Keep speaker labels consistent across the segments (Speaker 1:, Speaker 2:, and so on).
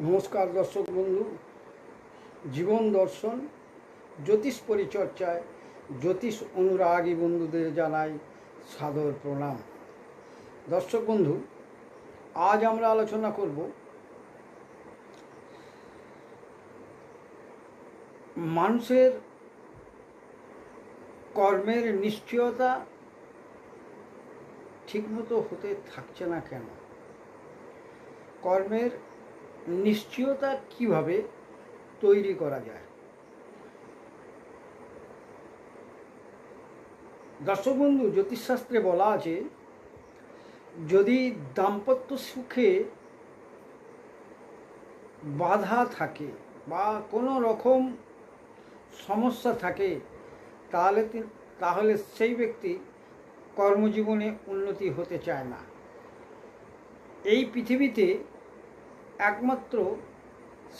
Speaker 1: নমস্কার দর্শক বন্ধু। জীবন দর্শন, জ্যোতিষ পরিচর্যায় জ্যোতিষ অনুরাগী বন্ধুদের জানাই সাদর প্রণাম। দর্শক বন্ধু, আজ আমরা আলোচনা করব মানুষের কর্মের নিশ্চয়তা ঠিকমতো হতে থাকছে না কেন? কর্মের নিশ্চয়তা কীভাবে তৈরি করা যায়? দর্শক বন্ধু, জ্যোতিষশাস্ত্রে বলা আছে, যদি দাম্পত্য সুখে বাধা থাকে বা কোনো রকম সমস্যা থাকে, তাহলে তাহলে সেই ব্যক্তি কর্মজীবনে উন্নতি হতে চায় না। এই পৃথিবীতে একমাত্র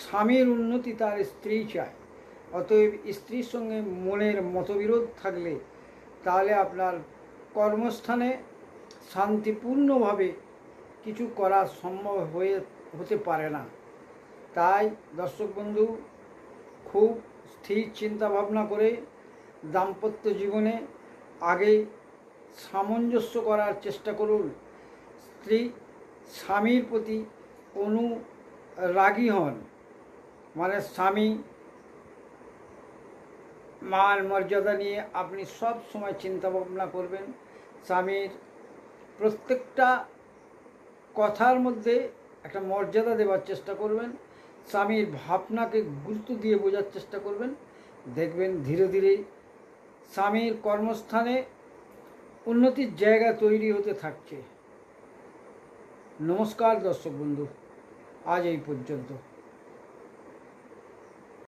Speaker 1: স্বামীর উন্নতি তার স্ত্রী চায়। অতএব স্ত্রীর সঙ্গে মনের মতবিরোধ থাকলে তাহলে আপনার কর্মস্থানে শান্তিপূর্ণভাবে কিছু করা সম্ভব হয়ে, হতে পারে না। তাই দর্শক বন্ধু, খুব স্থির চিন্তা ভাবনা করে দাম্পত্য জীবনে আগে সামঞ্জস্য করার চেষ্টা করুন। স্ত্রী স্বামীর প্রতি অনুরাগী হন। মানে স্বামী মান মর্যাদা নিয়ে আপনি সব সময় চিন্তা ভাবনা করবেন। স্বামীর প্রত্যেকটা কথার মধ্যে একটা মর্যাদা দেওয়ার চেষ্টা করবেন। স্বামীর ভাবনাকে গুরুত্ব দিয়ে বোঝার চেষ্টা করবেন। দেখবেন ধীরে ধীরে স্বামীর কর্মস্থানে উন্নতির জায়গা তৈরি হতে থাকছে। নমস্কার দর্শক বন্ধু। আজ এই পর্যন্ত